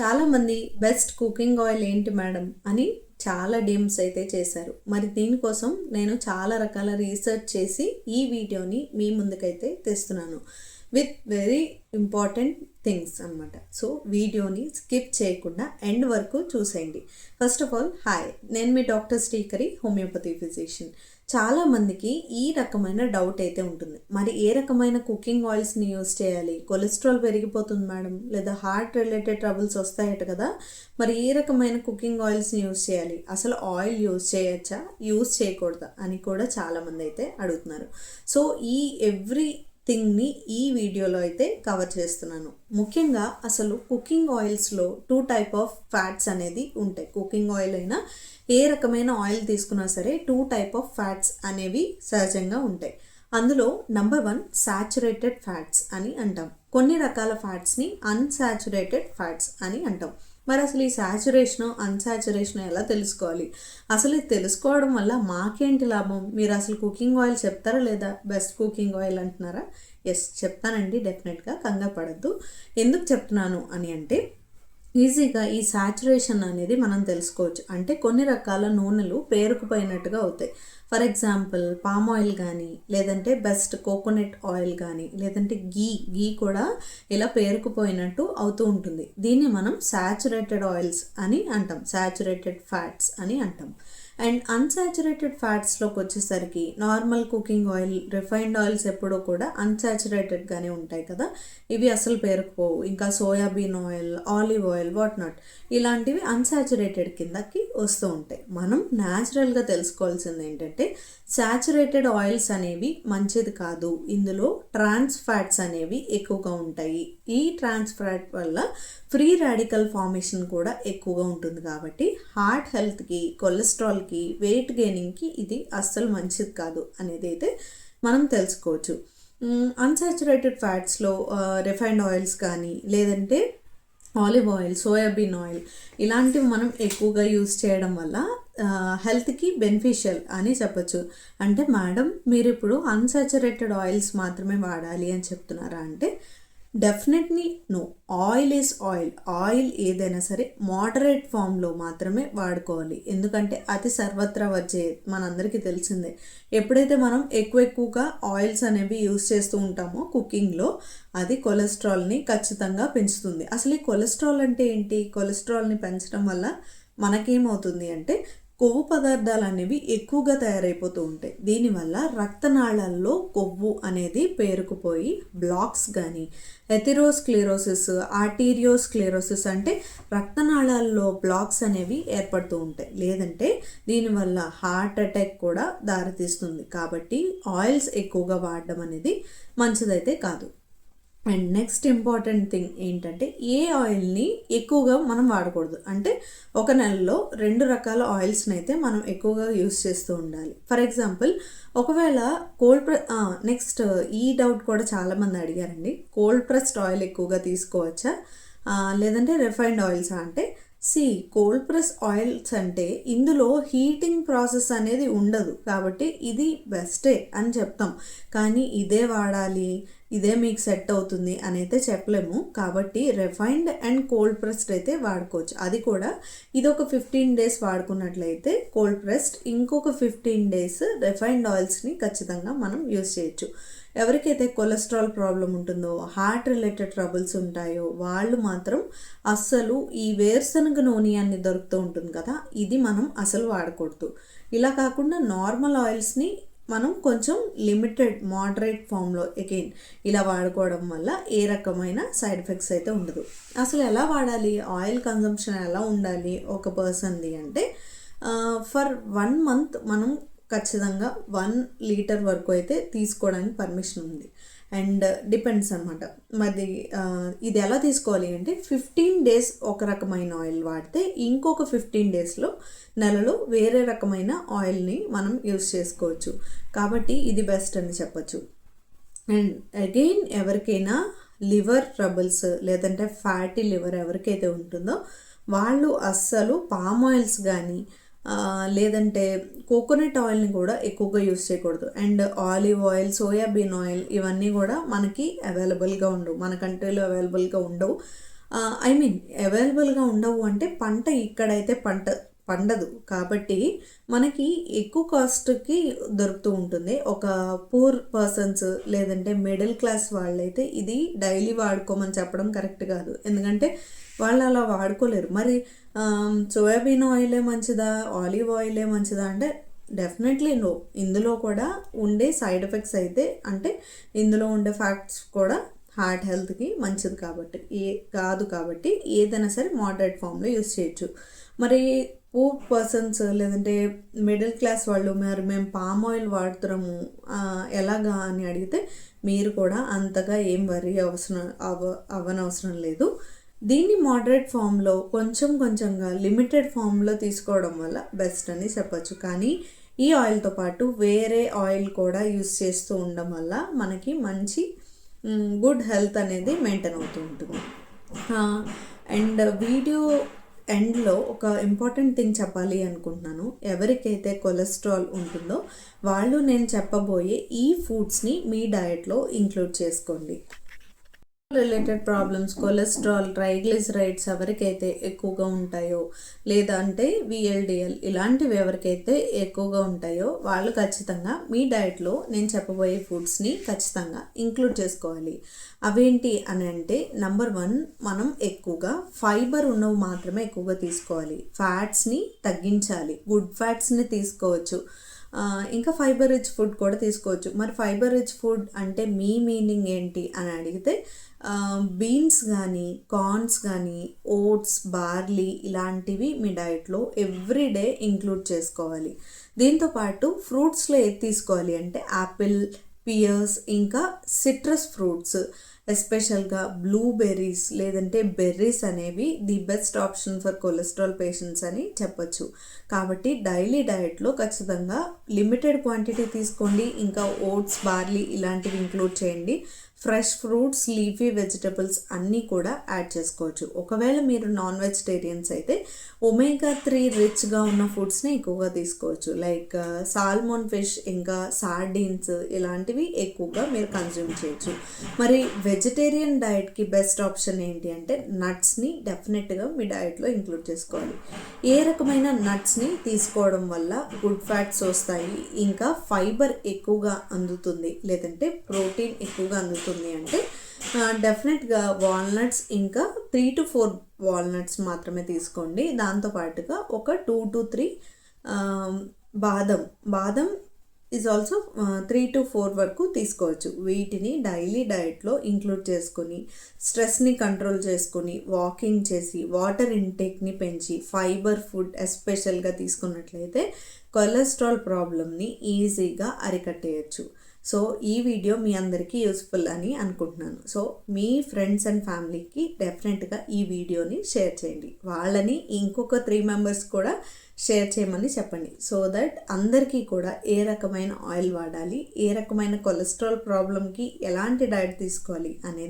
చాలామంది best cooking oil ఏంటి madam అని చాలా డీమ్స్ అయితే చేశారు. మరి దీనికోసం నేను చాలా రకాల రీసెర్చ్ చేసి ఈ వీడియోని మీ ముందుకైతే తెస్తున్నాను. విత్ వెరీ ఇంపార్టెంట్ థింగ్స్ అనమాట సో వీడియోని స్కిప్ చేయకుండా ఎండ్ వరకు చూసేయండి. First of all hi. నేను మీ డాక్టర్ శ్రీకరి హోమియోపతి ఫిజిషియన్. చాలామందికి ఈ రకమైన డౌట్ అయితే ఉంటుంది. మరి ఏ రకమైన కుకింగ్ ఆయిల్స్ని యూస్ చేయాలి? కొలెస్ట్రాల్ పెరిగిపోతుంది మేడం లేదా హార్ట్ రిలేటెడ్ ట్రబుల్స్ వస్తాయట కదా. మరి ఏ రకమైన కుకింగ్ ఆయిల్స్ని యూస్ చేయాలి? అసలు ఆయిల్ యూస్ చేయొచ్చా? యూస్ చేయకూడదా? అని కూడా చాలామంది అయితే అడుగుతున్నారు. సో ఈ ఎవ్రీ థింగ్ని ఈ వీడియోలో అయితే కవర్ చేస్తున్నాను. ముఖ్యంగా అసలు కుకింగ్ ఆయిల్స్లో టూ టైప్ ఆఫ్ ఫ్యాట్స్ అనేది ఉంటాయి. కుకింగ్ ఆయిల్ అయినా ఏ రకమైన ఆయిల్ తీసుకున్నా సరే టూ టైప్ ఆఫ్ ఫ్యాట్స్ అనేవి సహజంగా ఉంటాయి. అందులో నంబర్ వన్ సాచురేటెడ్ ఫ్యాట్స్ అని అంటాం. కొన్ని రకాల ఫ్యాట్స్ని అన్సాచురేటెడ్ ఫ్యాట్స్ అని అంటాం. మరి అసలు ఈ శాచురేషను అన్సాచురేషన్ ఎలా తెలుసుకోవాలి? అసలు ఇది తెలుసుకోవడం వల్ల మాకేంటి లాభం? మీరు అసలు కుకింగ్ ఆయిల్ చెప్తారా లేదా? బెస్ట్ కుకింగ్ ఆయిల్ అంటున్నారా? ఎస్ చెప్తానండి డెఫినెట్గా కంగారు పడద్దు. ఎందుకు చెప్తున్నాను అని అంటే ఈజీగా ఈ సాచురేషన్ అనేది మనం తెలుసుకోవచ్చు. అంటే కొన్ని రకాల నూనెలు పేరుకుపోయినట్టుగా అవుతాయి. ఫర్ ఎగ్జాంపుల్ పామ్ ఆయిల్ కానీ లేదంటే బెస్ట్ కోకోనట్ ఆయిల్ కానీ లేదంటే గీ గీ కూడా ఇలా పేరుకుపోయినట్టు అవుతూ ఉంటుంది. దీన్ని మనం సాచురేటెడ్ ఆయిల్స్ అని అంటాం. సాచురేటెడ్ ఫ్యాట్స్ అని అంటాం. అండ్ అన్సాచురేటెడ్ ఫ్యాట్స్లోకి వచ్చేసరికి normal cooking oil refined oils ఎప్పుడూ కూడా అన్సాచురేటెడ్గానే ఉంటాయి కదా. ఇవి అసలు పేరుకుపోవు. ఇంకా soybean oil olive oil what not ఇలాంటివి అన్సాచురేటెడ్ కిందకి వస్తూ ఉంటాయి. మనం న్యాచురల్గా తెలుసుకోవాల్సింది ఏంటంటే సాచురేటెడ్ ఆయిల్స్ అనేవి మంచిది కాదు. ఇందులో ట్రాన్స్ ఫ్యాట్స్ అనేవి ఎక్కువగా ఉంటాయి. ఈ ట్రాన్స్ఫ్రాట్ వల్ల ఫ్రీ రాడికల్ ఫార్మేషన్ కూడా ఎక్కువగా ఉంటుంది కాబట్టి హార్ట్ హెల్త్కి కొలెస్ట్రాల్కి వెయిట్ గెయినింగ్కి ఇది అస్సలు మంచిది కాదు అనేది అయితే మనం తెలుసుకోవచ్చు. అన్సాచురేటెడ్ ఫ్యాట్స్లో రిఫైన్డ్ ఆయిల్స్ కానీ లేదంటే ఆలివ్ ఆయిల్ సోయాబీన్ ఆయిల్ ఇలాంటివి మనం ఎక్కువగా యూస్ చేయడం వల్ల హెల్త్కి బెనిఫిషియల్ అని చెప్పచ్చు. అంటే మేడం మీరు ఇప్పుడు అన్సాచురేటెడ్ ఆయిల్స్ మాత్రమే వాడాలి అని చెప్తున్నారా అంటే definitely no. Oil is oil. Oil ఏదైనా సరే మోడరేట్ ఫామ్లో మాత్రమే వాడుకోవాలి. ఎందుకంటే అతి సర్వత్రా వచ్చే మనందరికీ తెలిసిందే. ఎప్పుడైతే మనం ఎక్కువ ఎక్కువగా ఆయిల్స్ అనేవి యూస్ చేస్తూ ఉంటామో కుకింగ్లో అది కొలెస్ట్రాల్ని ఖచ్చితంగా పెంచుతుంది. అసలు ఈ కొలెస్ట్రాల్ అంటే ఏంటి? కొలెస్ట్రాల్ని పెంచడం వల్ల మనకేమవుతుంది అంటే కొవ్వు పదార్థాలు అనేవి ఎక్కువగా తయారైపోతూ ఉంటాయి. దీనివల్ల రక్తనాళాల్లో కొవ్వు అనేది పేరుకుపోయి బ్లాక్స్ కానీ ఎథిరోస్క్లెరోసిస్ ఆర్టీరియోస్క్లెరోసిస్ అంటే రక్తనాళాల్లో బ్లాక్స్ అనేవి ఏర్పడుతూ ఉంటాయి. లేదంటే దీనివల్ల హార్ట్ అటాక్ కూడా దారితీస్తుంది. కాబట్టి ఆయిల్స్ ఎక్కువగా వాడడం అనేది మంచిదైతే కాదు. అండ్ నెక్స్ట్ ఇంపార్టెంట్ థింగ్ ఏంటంటే ఏ ఆయిల్ని ఎక్కువగా మనం వాడకూడదు. అంటే ఒక నెలలో రెండు రకాల ఆయిల్స్ని అయితే మనం ఎక్కువగా యూస్ చేస్తూ ఉండాలి. ఫర్ ఎగ్జాంపుల్ ఒకవేళ కోల్డ్ ప్రె నెక్స్ట్ ఈ డౌట్ కూడా చాలామంది అడిగారండి. కోల్డ్ ప్రెస్డ్ ఆయిల్ ఎక్కువగా తీసుకోవచ్చా? లేదంటే రిఫైన్డ్ ఆయిల్సా? అంటే సి కోల్డ్ ప్రెస్ ఆయిల్స్ అంటే ఇందులో హీటింగ్ ప్రాసెస్ అనేది ఉండదు. కాబట్టి ఇది బెస్టే అని చెప్తాం. కానీ ఇదే వాడాలి ఇదే మీకు సెట్ అవుతుంది అని అయితే చెప్పలేము. కాబట్టి రిఫైన్డ్ అండ్ కోల్డ్ ప్రెస్డ్ అయితే వాడుకోవచ్చు. అది కూడా ఇది ఒక ఫిఫ్టీన్ డేస్ వాడుకున్నట్లయితే కోల్డ్ ప్రెస్డ్ ఇంకొక ఫిఫ్టీన్ డేస్ రిఫైన్డ్ ఆయిల్స్ని ఖచ్చితంగా మనం యూస్ చేయొచ్చు. ఎవరికైతే కొలెస్ట్రాల్ ప్రాబ్లం ఉంటుందో హార్ట్ రిలేటెడ్ ట్రబుల్స్ ఉంటాయో వాళ్ళు మాత్రం అస్సలు ఈ వేరుశనగ నూనె అని దొరుకుతూ ఉంటుంది కదా ఇది మనం అసలు వాడకూడదు. ఇలా కాకుండా నార్మల్ ఆయిల్స్ని మనం కొంచెం లిమిటెడ్ మోడరేట్ ఫామ్లో అగైన్ ఇలా వాడుకోవడం వల్ల ఏ రకమైన సైడ్ ఎఫెక్ట్స్ అయితే ఉండదు. అసలు ఎలా వాడాలి? ఆయిల్ కన్జంప్షన్ ఎలా ఉండాలి ఒక పర్సన్ది అంటే ఫర్ వన్ మంత్ మనం ఖచ్చితంగా వన్ లీటర్ వరకు అయితే తీసుకోవడానికి పర్మిషన్ ఉంది. అండ్ డిపెండ్స్ అనమాట మరి ఇది ఎలా తీసుకోవాలి అంటే ఫిఫ్టీన్ డేస్ ఒక రకమైన ఆయిల్ వాడితే ఇంకొక ఫిఫ్టీన్ డేస్లో నెలలో వేరే రకమైన ఆయిల్ని మనం యూస్ చేసుకోవచ్చు. కాబట్టి ఇది బెస్ట్ అని చెప్పచ్చు. అండ్ అగైన్ ఎవరికైనా లివర్ ట్రబుల్స్ లేదంటే ఫ్యాటీ లివర్ ఎవరికైతే ఉంటుందో వాళ్ళు అస్సలు పామ్ ఆయిల్స్ కానీ లేదంటే కోకోనట్ ఆయిల్ని కూడా ఎక్కువగా యూస్ చేయకూడదు. And olive oil soybean oil ఇవన్నీ కూడా మనకి అవైలబుల్గా ఉండవు. మన కంట్రీలో అవైలబుల్గా ఉండవు. ఐ మీన్ అవైలబుల్గా ఉండవు అంటే పంట ఇక్కడైతే పంట పండదు. కాబట్టి మనకి ఎక్కువ కాస్ట్కి దొరుకుతూ ఉంటుంది. ఒక పూర్ పర్సన్స్ లేదంటే మిడిల్ క్లాస్ వాళ్ళైతే ఇది డైలీ వాడుకోమని చెప్పడం కరెక్ట్ కాదు. ఎందుకంటే వాళ్ళు అలా వాడుకోలేరు. మరి Um, సోయాబీన్ ఆయిలే మంచిదా? ఆలివ్ ఆయిలే మంచిదా? అంటే డెఫినెట్లీ నో ఇందులో కూడా ఉండే సైడ్ ఎఫెక్ట్స్ అయితే అంటే ఇందులో ఉండే ఫ్యాక్ట్స్ కూడా హార్ట్ హెల్త్కి మంచిది కాబట్టి ఏ కాదు కాబట్టి ఏదైనా సరే మోడరేట్ ఫామ్లో యూస్ చేయొచ్చు. మరి పూర్ పర్సన్స్ లేదంటే మిడిల్ క్లాస్ వాళ్ళు మరి మేము పామ్ ఆయిల్ వాడుతున్నాము ఎలాగా అని అడిగితే మీరు కూడా అంతగా ఏం వరి అవసరం అవ అవ్వనవసరం లేదు. దీన్ని మోడరేట్ ఫామ్లో కొంచెం కొంచెంగా లిమిటెడ్ ఫామ్లో తీసుకోవడం వల్ల బెస్ట్ అని చెప్పచ్చు. కానీ ఈ ఆయిల్తో పాటు వేరే ఆయిల్ కూడా యూస్ చేస్తూ ఉండడం వల్ల మనకి మంచి గుడ్ హెల్త్ అనేది మెయింటైన్ అవుతూ ఉంటుంది. అండ్ వీడియో ఎండ్లో ఒక ఇంపార్టెంట్ థింగ్ చెప్పాలి అనుకుంటున్నాను. ఎవరికైతే కొలెస్ట్రాల్ ఉంటుందో వాళ్ళు నేను చెప్పబోయే ఈ ఫుడ్స్ని మీ డయట్లో ఇంక్లూడ్ చేసుకోండి. రిలేటెడ్ ప్రాబ్లమ్స్ కొలెస్ట్రాల్ ట్రైగ్లిసరైడ్స్ ఎవరికైతే ఎక్కువగా ఉంటాయో లేదంటే విఎల్డిఎల్ ఇలాంటివి ఎవరికైతే ఎక్కువగా ఉంటాయో వాళ్ళు ఖచ్చితంగా మీ డైట్లో నేను చెప్పబోయే ఫుడ్స్ని ఖచ్చితంగా ఇంక్లూడ్ చేసుకోవాలి. అవేంటి అని అంటే నంబర్ వన్ మనం ఎక్కువగా ఫైబర్ ఉన్నవి మాత్రమే ఎక్కువగా తీసుకోవాలి. ఫ్యాట్స్ని తగ్గించాలి. గుడ్ ఫ్యాట్స్ని తీసుకోవచ్చు. ఇంకా ఫైబర్ రిచ్ ఫుడ్ కూడా తీసుకోవచ్చు. మరి ఫైబర్ రిచ్ ఫుడ్ అంటే మీ మీనింగ్ ఏంటి అని అడిగితే బీన్స్ కానీ కార్న్స్ కానీ ఓట్స్ బార్లీ ఇలాంటివి మీ డైట్లో ఎవ్రీ డే ఇంక్లూడ్ చేసుకోవాలి. దీంతోపాటు ఫ్రూట్స్లో ఏది తీసుకోవాలి అంటే యాపిల్ పియర్స్ ఇంకా సిట్రస్ ఫ్రూట్స్ ఎస్పెషల్గా బ్లూబెర్రీస్ లేదంటే బెర్రీస్ అనేవి the best option for cholesterol patients అని చెప్పొచ్చు. కాబట్టి డైలీ డయట్లో ఖచ్చితంగా లిమిటెడ్ క్వాంటిటీ తీసుకోండి. ఇంకా ఓట్స్ బార్లీ ఇలాంటివి ఇంక్లూడ్ చేయండి. ఫ్రెష్ ఫ్రూట్స్ లీఫీ వెజిటబుల్స్ అన్నీ కూడా యాడ్ చేసుకోవచ్చు. ఒకవేళ మీరు నాన్ వెజిటేరియన్స్ అయితే ఒమేగా త్రీ రిచ్గా ఉన్న ఫుడ్స్ని ఎక్కువగా తీసుకోవచ్చు. లైక్ సాల్మోన్ ఫిష్ ఇంకా సార్డీన్స్ ఇలాంటివి ఎక్కువగా మీరు కన్జ్యూమ్ చేయొచ్చు. మరి వెజ్ వెజిటేరియన్ డైట్కి బెస్ట్ ఆప్షన్ ఏంటి అంటే నట్స్ని డెఫినెట్గా మీ డైట్లో ఇంక్లూడ్ చేసుకోవాలి. ఏ రకమైన నట్స్ని తీసుకోవడం వల్ల గుడ్ ఫ్యాట్స్ వస్తాయి? ఇంకా ఫైబర్ ఎక్కువగా అందుతుంది లేదంటే ప్రోటీన్ ఎక్కువగా అందుతుంది అంటే డెఫినెట్గా వాల్నట్స్ ఇంకా త్రీ టు ఫోర్ వాల్నట్స్ మాత్రమే తీసుకోండి. దాంతోపాటుగా ఒక two two three badam. Badam is also three two four వరకు తీసుకోవచ్చు. వీటిని డైలీ డైట్లో ఇంక్లూడ్ చేసుకొని స్ట్రెస్ని కంట్రోల్ చేసుకొని వాకింగ్ చేసి వాటర్ ఇంటేక్ని పెంచి ఫైబర్ ఫుడ్ ఎస్పెషల్గా తీసుకున్నట్లయితే కొలెస్ట్రాల్ ప్రాబ్లమ్ని ఈజీగా అరికట్టేయచ్చు. సో ఈ వీడియో మీ అందరికీ యూస్ఫుల్ అని అనుకుంటున్నాను. సో మీ ఫ్రెండ్స్ అండ్ ఫ్యామిలీకి డెఫినెట్గా ఈ వీడియోని షేర్ చేయండి. వాళ్ళని ఇంకొక త్రీ మెంబర్స్ కూడా షేర్ చేయమని చెప్పండి. సో దట్ అందరికీ కూడా ఏ రకమైన ఆయిల్ వాడాలి ఏ రకమైన కొలెస్ట్రాల్ ప్రాబ్లమ్కి ఎలాంటి డైట్ తీసుకోవాలి అనేది